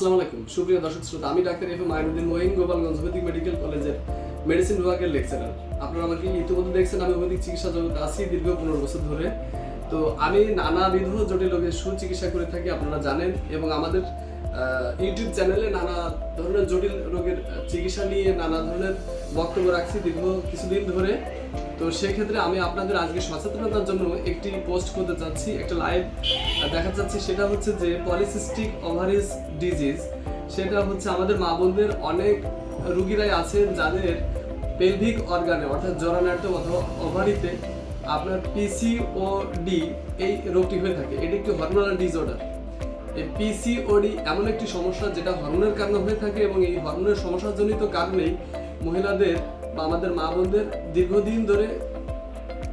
আসসালামু আলাইকুম। সুপ্রিয় দর্শক শ্রোতা, আমি doctor F M Ainuddin Gopalganj homeopathic medical কলেজের মেডিসিন বিভাগের লেকচারার। আপনারা আমাকে ইতিমধ্যে দেখছেন, আমি চিকিৎসা জগতে আছি দীর্ঘ পনেরো বছর ধরে। তো আমি নানাবিধ জটিল রোগের সুচিকিৎসা করে থাকি, আপনারা জানেন, এবং আমাদের ইউটিউব চ্যানেলে নানা ধরনের জটিল রোগের চিকিৎসা নিয়ে নানা ধরনের বক্তব্য রাখছি দীর্ঘ কিছুদিন ধরে। তো সেক্ষেত্রে আমি আপনাদের আজকে সচেতনতার জন্য একটি পোস্ট করতে চাচ্ছি, একটা লাইভ দেখা যাচ্ছে সেটা হচ্ছে যে পলিসিস্টিক ওভারিস ডিজিজ। সেটা হচ্ছে আমাদের মা বোনদের অনেক রুগীরাই আছেন যাদের পেলভিক অর্গানে, অর্থাৎ জরানাট্য অথবা ওভারিতে আপনার পিসিওডি এই রোগটি হয়ে থাকে। এটি একটি হরমোনাল ডিসঅর্ডার এই পিসিওডি এমন একটি সমস্যা যেটা হরমোনের কারণে হয়ে থাকে এবং এই হরমোনের সমস্যাজনিত কারণেই মহিলাদের বা আমাদের মা বোনদের দীর্ঘদিন ধরে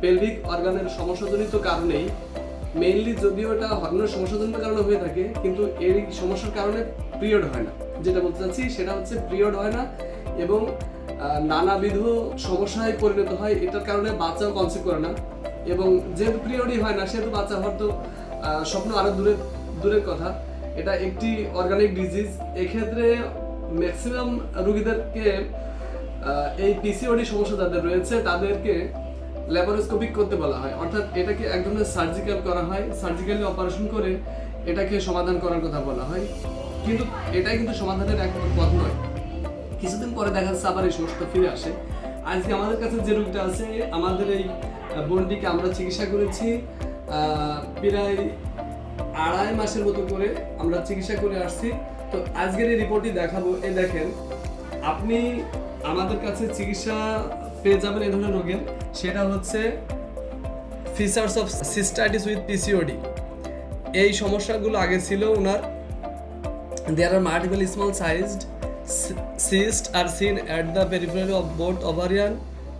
পেলভিক অর্গানের সমস্যাজনিত কারণেই মেইনলি যদিও এটা হরমোনের সমস্যাজনিত কারণে হয়ে থাকে, কিন্তু এই সমস্যার কারণে পিরিয়ড হয় না। যেটা বলতে চাচ্ছি সেটা হচ্ছে পিরিয়ড হয় না এবং নানাবিধ সমস্যায় পরিণত হয়। এটার কারণে বাচ্চাও কনসিভ করে না। এবং যেহেতু পিরিয়ডই হয় না, সেহেতু বাচ্চা হওয়ার তো স্বপ্ন আরও দূরে, দূরের কথা। এটা একটি অর্গানিক ডিজিজ এক্ষেত্রে ম্যাক্সিমাম রুগীদেরকে এই পিসিওডি সমস্যা যাদের রয়েছে, তাদেরকে ল্যাপারোস্কোপিক করতে বলা হয়। অর্থাৎ এটাকে এক ধরনের সার্জিক্যাল করা হয়। সার্জিক্যালি অপারেশন করে এটাকে সমাধান করার কথা বলা হয়। কিন্তু এটাই কিন্তু সমাধানের একমাত্র পথ নয়। কিছুদিন পরে দেখা যাচ্ছে আবার এই সমস্যাটা ফিরে আসে। আজকে আমাদের কাছে যে রোগটা আছে, আমাদের এই বোনটিকে আমরা চিকিৎসা করেছি প্রায় আড়াই মাসের মতো করে আমরা চিকিৎসা করে আসছি। তো আজকের এই রিপোর্টটি দেখাবো। এই দেখেন, আপনি আমাদের কাছে চিকিৎসা পেয়ে যাবেন এই ধরনের রোগের। সেটা হচ্ছে features of cystitis with PCOD এই সমস্যাগুলো আগে ছিল ওনার There আর multiple small sized cysts are seen at the periphery of both ovarian,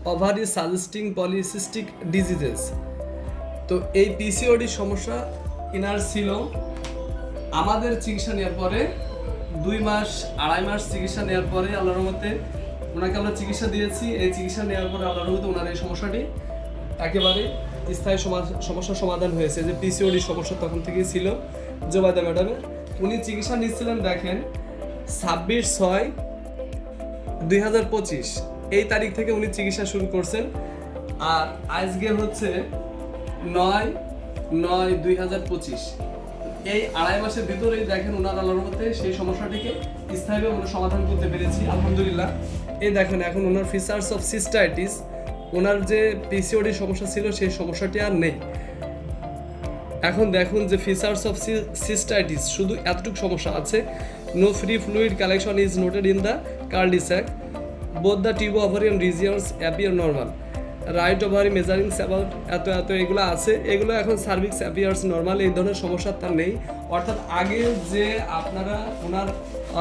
ovary suggesting polycystic diseases. তো এই পিসিওডি সমস্যা ইনার ছিল আমাদের চিকিৎসা নেওয়ার পরে, দুই মাস, আড়াই মাস চিকিৎসা নেওয়ার পরে আল্লাহর মতে ওনাকে আমরা চিকিৎসা দিয়েছি। এই চিকিৎসা নেওয়ার পরে আল্লাহর মতে ওনার এই সমস্যাটি একেবারে স্থায়ী সমা- সমস্যার সমাধান হয়েছে। যে পিসিওডি সমস্যা তখন থেকেই ছিল। জোবায়দা ম্যাডামের উনি চিকিৎসা নিচ্ছিলেন, দেখেন ছাব্বিশ ছয় দুই হাজার পঁচিশ। এই তারিখ থেকে উনি চিকিৎসা শুরু করছেন। আর আজকে হচ্ছে নয় নয় দুই হাজার পঁচিশ। এই আড়াই মাসের ভিতরেই দেখেন ওনার আল্লাহর মধ্যে সেই সমস্যাটিকে স্থায়ীভাবে আমরা সমাধান করতে পেরেছি, আলহামদুলিল্লাহ। এই দেখেন, এখন ওনার ফিচার্স অফ সিস্টাইটিস ওনার যে পিসিওডি সমস্যা ছিল সেই সমস্যাটি আর নেই। এখন দেখুন যে ফিচার্স অফ সিস্টাইটিস শুধু এতটুকু সমস্যা আছে no free fluid collection is noted in the cul-de-sac both the tube ovarian regions appear normal right ovary measuring about এত এত, এগুলো আছে। এগুলো এখন সার্ভিক্স অ্যাপিয়ার্স নর্মাল এই ধরনের সমস্যা তার নেই। অর্থাৎ আগে যে আপনারা ওনার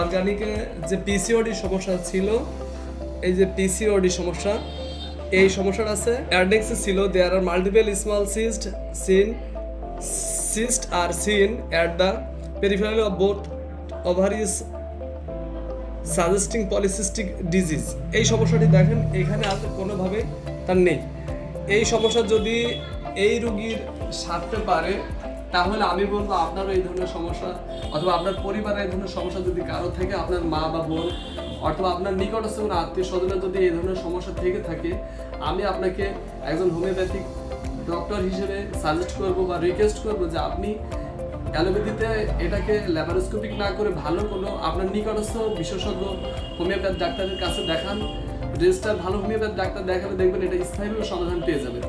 অর্গানিকে যে পিসিওডি সমস্যা ছিল, এই যে পিসিওডি সমস্যা, এই সমস্যাটা আছে। অ্যাডেক্সে ছিল there are multiple small cyst seen cyst are seen at the peripheral of both ovaries suggesting polycystic disease এই সমস্যাটি দেখেন, এখানে আর কোনোভাবে তার নেই। এই সমস্যা যদি এই রুগীর সারতে পারে, তাহলে আমি বলব আপনারও এই ধরনের সমস্যা, অথবা আপনার পরিবারের এই ধরনের সমস্যা যদি কারও থেকে, আপনার মা বা বোন, অথবা আপনার নিকটস্থ কোনো আত্মীয় স্বজনের যদি এই ধরনের সমস্যা থেকে থাকে, আমি আপনাকে একজন হোমিওপ্যাথিক ডক্টর হিসেবে সাজেস্ট করব বা রিকোয়েস্ট করব যে আপনি অ্যালোপ্যাথিতে এটাকে ল্যাপারোস্কোপিক না করে ভালো কোনো আপনার নিকটস্থ বিশেষজ্ঞ, হোমিওপ্যাথ ডাক্তারের কাছে দেখান। রেজিস্টার ভালো হোমিওপ্যাথ ডাক্তার দেখালে দেখবেন এটা স্থায়ীভাবে সমাধান পেয়ে যাবেন।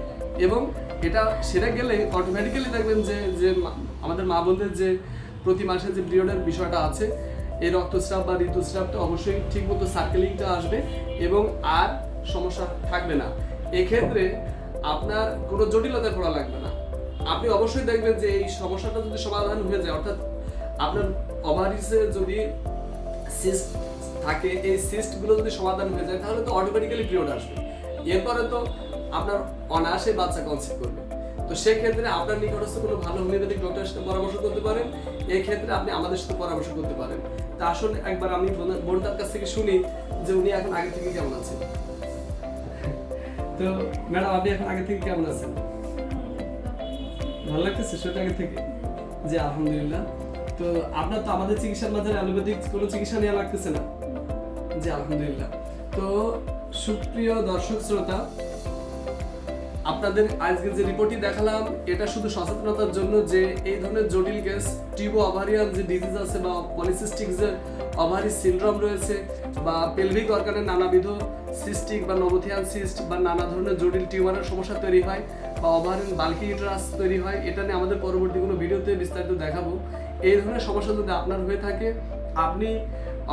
এবং এটা সেটা গেলে অটোমেটিক্যালি দেখবেন যে যে আমাদের মা বোনদের যে প্রতি মাসে যে পিরিয়ডের বিষয়টা আছে, এই রক্তস্রাব বা ঋতুস্রাবটা অবশ্যই ঠিকমতো সার্কেলিংটা আসবে এবং আর সমস্যা থাকবে না। এক্ষেত্রে আপনার কোনো জটিলতায় পড়া লাগবে না। আপনি অবশ্যই দেখবেন যে এই সমস্যাটা যদি সমাধান হয়ে যায়, অর্থাৎ আপনার ওভারিসে যদি সিস্ট থাকে, এই সিস্টগুলো যদি সমাধান হয়ে যায়, তাহলে তো অটোমেটিক্যালি পিরিয়ড আসবে। এরপরে তো আপনার অনায়াসে বাচ্চা কনসিভ করবে। তো সেক্ষেত্রে আপনার নিকটস্থ কোনো ভালো হোমিওপ্যাথিক ডক্টরের সাথে পরামর্শ করতে পারেন। এই ক্ষেত্রে আপনি আমাদের সাথে পরামর্শ করতে পারেন। তা আসুন, একবার আমি বোন- বোনটার কাছ থেকে শুনি যে উনি এখন আগে থেকে কেমন আছেন। তো ম্যাডাম, আপনি এখন আগে থেকে কেমন আছেন? ভালো লাগতেছে সেটা আগে থেকে? জি, আলহামদুলিল্লাহ। তো আপনার তো আমাদের চিকিৎসার মাঝে অ্যালোপ্যাথিক কোনো চিকিৎসা নেওয়া লাগতেছে না? জি, আলহামদুলিল্লাহ। তো সুপ্রিয় দর্শক শ্রোতা আপনাদের আজকে যে রিপোর্টটি দেখালাম, এটা শুধু সচেতনতার জন্য যে এই ধরনের জটিল কেস টিউবো ওভারিয়ান যে ডিজিজ আছে বা পলিসিস্টিক যে ওভারি সিনড্রোম রয়েছে বা পেলভিক অর্গানের নানাবিধ সিস্টিক বা নবথিয়ান সিস্ট বা নানা ধরনের জটিল টিউমারের সমস্যা তৈরি হয় বা ওভারিন বাল্কি ইউটারাস তৈরি হয়, এটা নিয়ে আমাদের পরবর্তী কোনো ভিডিওতে বিস্তারিত দেখাবো। এই ধরনের সমস্যা যদি আপনার হয়ে থাকে, আপনি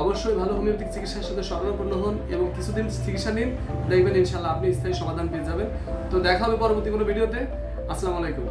অবশ্যই ভালো হোমিওপ্যাথিক চিকিৎসার সাথে স্মরণাপন্ন হন এবং কিছুদিন চিকিৎসা নিন, দেখবেন ইনশাল্লাহ আপনি স্থায়ী সমাধান পেয়ে যাবেন। তো দেখা হবে পরবর্তী কোনো ভিডিওতে। আসসালামু আলাইকুম।